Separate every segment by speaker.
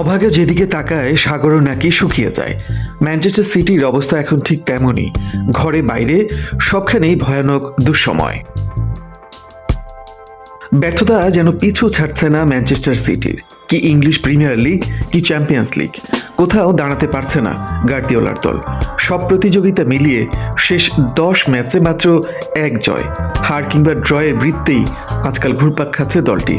Speaker 1: অভাগে যেদিকে তাকায়, সাগরও নাকি শুকিয়ে যায়। ম্যানচেস্টার সিটির অবস্থা এখন ঠিক তেমনই। ঘরে বাইরে, সবখানেই ভয়ানক দুঃসময়। ব্যর্থতা যেন পিছু ছাড়ছে না ম্যানচেস্টার সিটির। কি ইংলিশ প্রিমিয়ার লিগ, কি চ্যাম্পিয়ন্স লিগ। কোথাও দাঁড়াতে পারছে না গার্দিওলার দল। সব প্রতিযোগিতা মিলিয়ে শেষ দশ ম্যাচে মাত্র এক জয়। হার কিংবা ড্রয়ের বৃত্তেই আজকাল ঘুরপাক খাচ্ছে দলটি।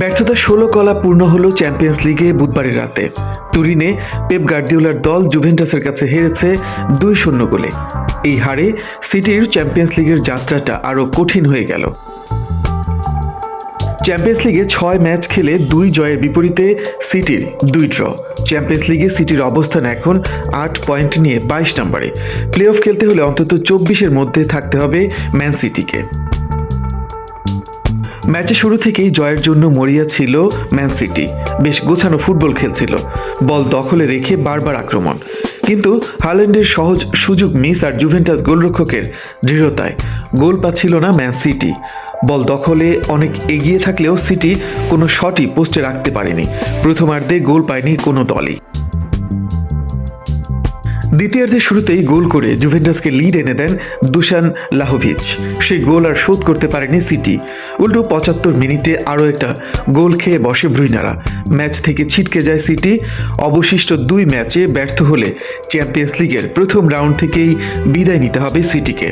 Speaker 1: ব্যর্থতা ষোলো কলা পূর্ণ হলো চ্যাম্পিয়ন্স লিগে বুধবারের রাতে। তুরিনে পেপ গার্দিওলার দল জুভেন্টাসের কাছে হেরেছে দুই শূন্য গোলে। এই হারে সিটির চ্যাম্পিয়ন্স লিগের যাত্রাটা আরও কঠিন হয়ে গেল। চ্যাম্পিয়ন্স লিগে ছয় ম্যাচ খেলে দুই জয়ের বিপরীতে সিটির দুই ড্র। চ্যাম্পিয়ন্স লিগে সিটির অবস্থান এখন আট পয়েন্ট নিয়ে বাইশ নম্বরে। প্লে অফ খেলতে হলে অন্তত চব্বিশের মধ্যে থাকতে হবে ম্যান সিটিকে। ম্যাচের শুরু থেকেই জয়ের জন্য মরিয়া ছিল ম্যান সিটি। বেশ গোছানো ফুটবল খেলছিল। বল দখলে রেখে বারবার আক্রমণ। কিন্তু হাল্যান্ডের সহজ সুযোগ মিস আর জুভেন্টাস গোলরক্ষকের দৃঢ়তায় গোল পাচ্ছিল না ম্যান সিটি। বল দখলে অনেক এগিয়ে থাকলেও সিটি কোনো শটই পোস্টে রাখতে পারেনি। প্রথমার্ধে গোল পায়নি কোনো দলই। দ্বিতীয়ার্ধের শুরুতেই গোল করে জুভেন্টাসকে লিড এনে দেন দুশান লাহোভিচ। সেই গোল আর শোধ করতে পারেনি সিটি। উল্টো পঁচাত্তর মিনিটে আরও একটা গোল খেয়ে বসে ব্রুইনারা। ম্যাচ থেকে ছিটকে যায় সিটি। অবশিষ্ট দুই ম্যাচে ব্যর্থ হলে চ্যাম্পিয়ন্স লিগের প্রথম রাউন্ড থেকেই বিদায় নিতে হবে সিটিকে।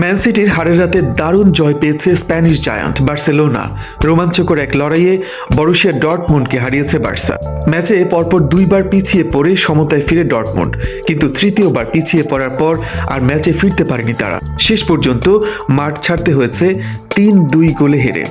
Speaker 1: ম্যান সিটির হারের রাতে দারুণ জয় পেয়েছে স্প্যানিশ জায়ান্ট, বার্সেলোনা। রোমাঞ্চকর এক লড়াইয়ে বরুশিয়া ডটমন্ডকে হারিয়েছে বার্সা। ম্যাচে পরপর দুইবার পিছিয়ে পড়ে সমতায় ফিরে ডটমন্ড কিন্তু তৃতীয়বার পিছিয়ে পড়ার পর আর ম্যাচে ফিরতে পারেনি তারা। শেষ পর্যন্ত মাঠ ছাড়তে হয়েছে তিন দুই গোলে হেরে।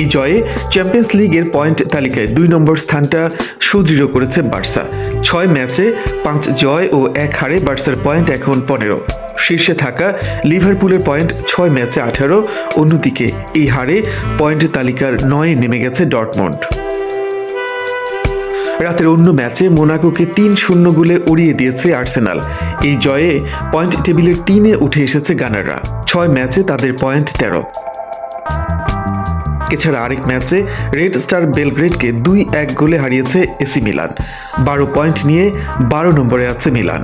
Speaker 1: এই জয়ে চ্যাম্পিয়ন্স লিগের পয়েন্ট তালিকায় দুই নম্বর স্থানটা সুদৃঢ় করেছে বার্সা। ছয় ম্যাচে পাঁচ জয় ও এক হারে বার্সার পয়েন্ট এখন পনেরো। শীর্ষে থাকা লিভারপুলের পয়েন্ট ছয় ম্যাচে আঠারো, অন্যদিকে এই হারে পয়েন্ট তালিকার নয়ে নেমে গেছে ডটমন্ড রাতের অন্য ম্যাচে মোনাকোকে তিন শূন্য গোলে উড়িয়ে দিয়েছে আর্সেনাল। এই জয়ে পয়েন্ট টেবিলের তিনে উঠে এসেছে গানাররা। ছয় ম্যাচে তাদের পয়েন্ট তেরো। এছাড়া আরেক ম্যাচে রেড স্টার বেলগ্রেডকে দুই এক গোলে হারিয়েছে এসি মিলান। বারো পয়েন্ট নিয়ে বারো নম্বরে আছে মিলান।